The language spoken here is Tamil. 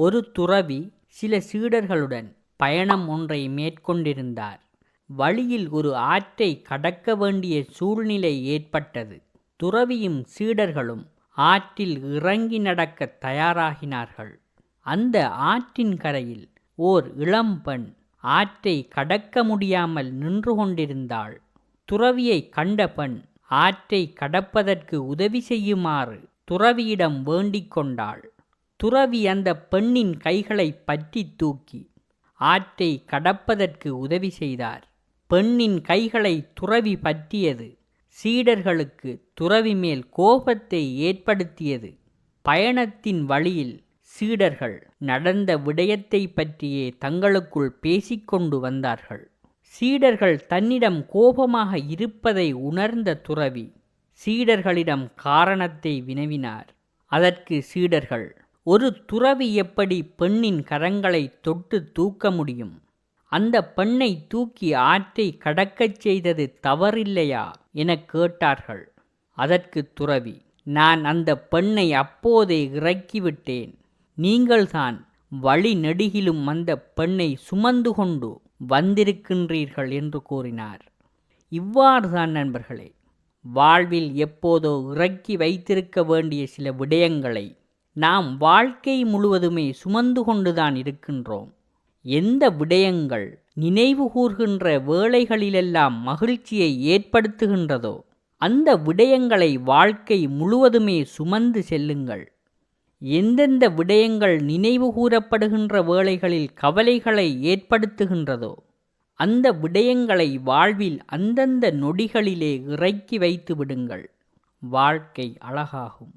ஒரு துறவி சில சீடர்களுடன் பயணம் ஒன்றை மேற்கொண்டிருந்தார். வழியில் ஒரு ஆற்றை கடக்க வேண்டிய சூழ்நிலை ஏற்பட்டது. துறவியும் சீடர்களும் ஆற்றில் இறங்கி நடக்க தயாராகினார்கள். அந்த ஆற்றின் கரையில் ஓர் இளம்பெண் ஆற்றை கடக்க முடியாமல் நின்று கொண்டிருந்தாள். துறவியை கண்ட பெண் ஆற்றை கடப்பதற்கு உதவி செய்யுமாறு துறவியிடம் வேண்டிக் கொண்டாள். துறவி அந்த பெண்ணின் கைகளை பற்றி தூக்கி ஆற்றை கடப்பதற்கு உதவி செய்தார். பெண்ணின் கைகளை துறவி பற்றியது சீடர்களுக்கு துறவி மேல் கோபத்தை ஏற்படுத்தியது. பயணத்தின் வழியில் சீடர்கள் நடந்த விடயத்தை பற்றியே தங்களுக்குள் பேசிக்கொண்டு வந்தார்கள். சீடர்கள் தன்னிடம் கோபமாக இருப்பதை உணர்ந்த துறவி சீடர்களிடம் காரணத்தை வினவினார். அதற்கு சீடர்கள் ஒரு துறவி எப்படி பெண்ணின் கரங்களை தொட்டு தூக்க முடியும்? அந்த பெண்ணை தூக்கி ஆற்றை கடக்கச் செய்தது தவறில்லையா? எனக் கேட்டார்கள். அதற்கு துறவி நான் அந்த பெண்ணை அப்போதே இறக்கிவிட்டேன். நீங்கள்தான் வழி நெடுகிலும் அந்த பெண்ணை சுமந்து கொண்டு வந்திருக்கின்றீர்கள் என்று கூறினார். இவ்வாறுதான் நண்பர்களே வாழ்வில் எப்போதோ இறக்கி வைத்திருக்க வேண்டிய சில விடயங்களை நாம் வாழ்க்கை முழுவதுமே சுமந்து கொண்டுதான் இருக்கின்றோம். எந்த விடயங்கள் நினைவு கூர்கின்ற வேளைகளிலெல்லாம் மகிழ்ச்சியை ஏற்படுத்துகின்றதோ அந்த விடயங்களை வாழ்க்கை முழுவதுமே சுமந்து செல்லுங்கள். எந்தெந்த விடயங்கள் நினைவு கூறப்படுகின்ற வேளைகளில் கவலைகளை ஏற்படுத்துகின்றதோ அந்த விடயங்களை வாழ்வில் அந்தந்த நொடிகளிலே இறக்கி வைத்து விடுங்கள். வாழ்க்கை அழகாகும்.